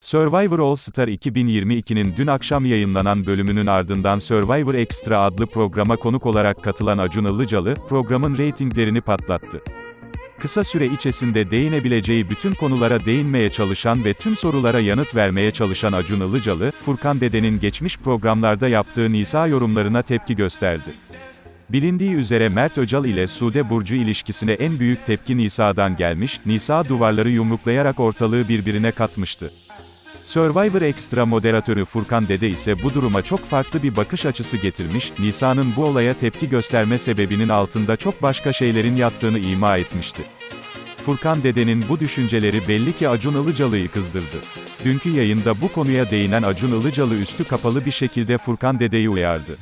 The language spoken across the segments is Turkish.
Survivor All Star 2022'nin dün akşam yayınlanan bölümünün ardından Survivor Extra adlı programa konuk olarak katılan Acun Ilıcalı, programın reytinglerini patlattı. Kısa süre içerisinde değinebileceği bütün konulara değinmeye çalışan ve tüm sorulara yanıt vermeye çalışan Acun Ilıcalı, Furkan Dede'nin geçmiş programlarda yaptığı Nisa yorumlarına tepki gösterdi. Bilindiği üzere Mert Öcal ile Sude Burcu ilişkisine en büyük tepki Nisa'dan gelmiş, Nisa duvarları yumruklayarak ortalığı birbirine katmıştı. Survivor Extra moderatörü Furkan Dede ise bu duruma çok farklı bir bakış açısı getirmiş, Nisa'nın bu olaya tepki gösterme sebebinin altında çok başka şeylerin yattığını ima etmişti. Furkan Dede'nin bu düşünceleri belli ki Acun Ilıcalı'yı kızdırdı. Dünkü yayında bu konuya değinen Acun Ilıcalı üstü kapalı bir şekilde Furkan Dede'yi uyardı.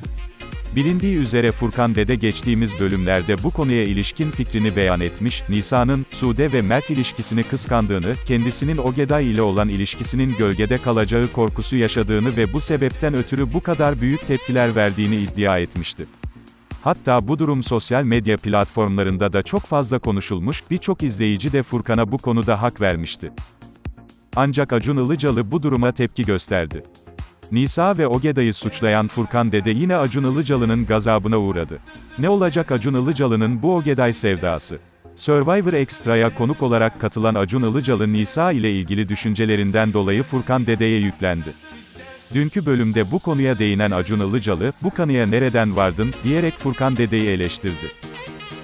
Bilindiği üzere Furkan Dede geçtiğimiz bölümlerde bu konuya ilişkin fikrini beyan etmiş, Nisa'nın, Sude ve Mert ilişkisini kıskandığını, kendisinin Ogeday ile olan ilişkisinin gölgede kalacağı korkusu yaşadığını ve bu sebepten ötürü bu kadar büyük tepkiler verdiğini iddia etmişti. Hatta bu durum sosyal medya platformlarında da çok fazla konuşulmuş, birçok izleyici de Furkan'a bu konuda hak vermişti. Ancak Acun Ilıcalı bu duruma tepki gösterdi. Nisa ve Ogeday'ı suçlayan Furkan Dede yine Acun Ilıcalı'nın gazabına uğradı. Ne olacak Acun Ilıcalı'nın bu Ogeday sevdası? Survivor Extra'ya konuk olarak katılan Acun Ilıcalı Nisa ile ilgili düşüncelerinden dolayı Furkan Dede'ye yüklendi. Dünkü bölümde bu konuya değinen Acun Ilıcalı, bu kanıya nereden vardın, diyerek Furkan Dede'yi eleştirdi.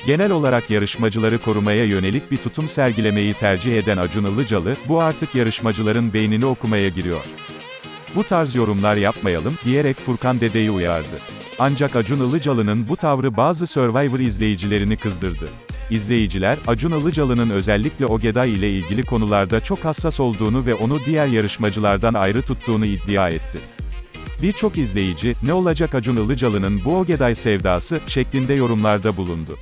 Genel olarak yarışmacıları korumaya yönelik bir tutum sergilemeyi tercih eden Acun Ilıcalı, bu artık yarışmacıların beynini okumaya giriyor. Bu tarz yorumlar yapmayalım, diyerek Furkan Dede'yi uyardı. Ancak Acun Ilıcalı'nın bu tavrı bazı Survivor izleyicilerini kızdırdı. İzleyiciler, Acun Ilıcalı'nın özellikle Ogeday ile ilgili konularda çok hassas olduğunu ve onu diğer yarışmacılardan ayrı tuttuğunu iddia etti. Birçok izleyici, ne olacak Acun Ilıcalı'nın bu Ogeday sevdası, şeklinde yorumlarda bulundu.